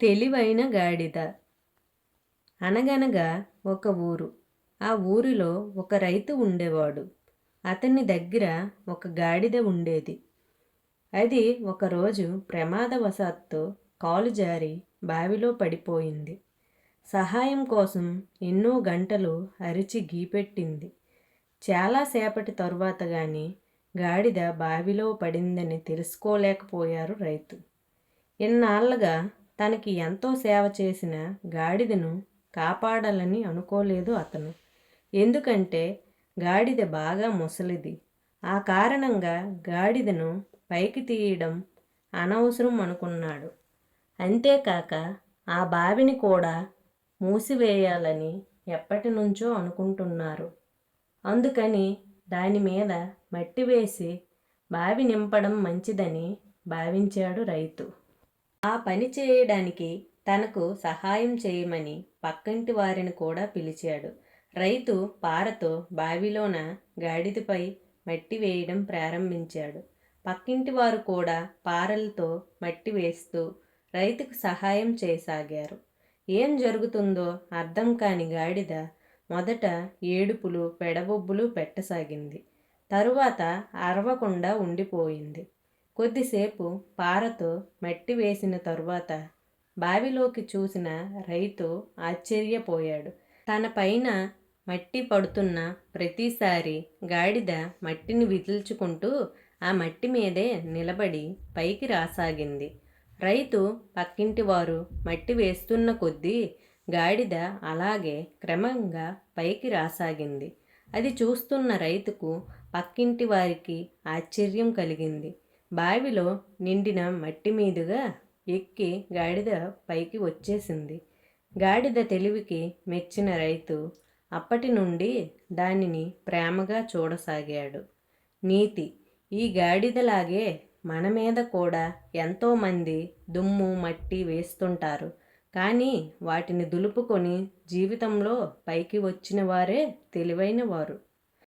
తెలివైన గాడిద. అనగనగా ఒక ఊరు. ఆ ఊరిలో ఒక రైతు ఉండేవాడు. అతని దగ్గర ఒక గాడిద ఉండేది. అది ఒకరోజు ప్రమాదవశాత్తు కాలు జారి బావిలో పడిపోయింది. సహాయం కోసం ఎన్నో గంటలు అరిచి గీపెట్టింది చాలాసేపటి తరువాత కానీ గాడిద బావిలో పడిందని తెలుసుకోలేకపోయారు రైతు. ఇన్నాళ్ళగా తనకి ఎంతో సేవ చేసిన గాడిదను కాపాడాలని అనుకోలేదు అతను. ఎందుకంటే గాడిద బాగా ముసలిది. ఆ కారణంగా గాడిదను పైకి తీయడం అనవసరం అనుకున్నాడు. అంతేకాక ఆ బావిని కూడా మూసివేయాలని ఎప్పటి నుంచో అనుకుంటున్నారు. అందుకని దాని మీద మట్టి వేసి బావి నింపడం మంచిదని భావించాడు రైతు. ఆ పని చేయడానికి తనకు సహాయం చేయమని పక్కింటి వారిని కూడా పిలిచాడు. రైతు పారతో బావిలోన గాడిదపై మట్టి వేయడం ప్రారంభించాడు. పక్కింటి వారు కూడా పారలతో మట్టి వేస్తూ రైతుకు సహాయం చేయసాగారు. ఏం జరుగుతుందో అర్థం కాని గాడిద మొదట ఏడుపులు పెడబొబ్బులు పెట్టసాగింది. తరువాత అరవకుండా ఉండిపోయింది. కొద్దిసేపు పారతో మట్టి వేసిన తరువాత బావిలోకి చూసిన రైతు ఆశ్చర్యపోయాడు. తన పైన మట్టి పడుతున్న ప్రతిసారి గాడిద మట్టిని విదిల్చుకుంటూ ఆ మట్టి మీదే నిలబడి పైకి రాసాగింది. రైతు పక్కింటి వారు మట్టి వేస్తున్న కొద్దీ గాడిద అలాగే క్రమంగా పైకి రాసాగింది. అది చూస్తున్న రైతుకు పక్కింటి వారికి ఆశ్చర్యం కలిగింది. బావిలో నిండిన మట్టి మీదుగా ఎక్కి గాడిద పైకి వచ్చేసింది. గాడిద తెలివికి మెచ్చిన రైతు అప్పటి నుండి దానిని ప్రేమగా చూడసాగాడు. నీతి ఈ గాడిదలాగే మన మీద కూడా ఎంతోమంది దుమ్ము మట్టి వేస్తుంటారు. కానీ వాటిని దులుపుకొని జీవితంలో పైకి వచ్చిన వారే తెలివైన వారు.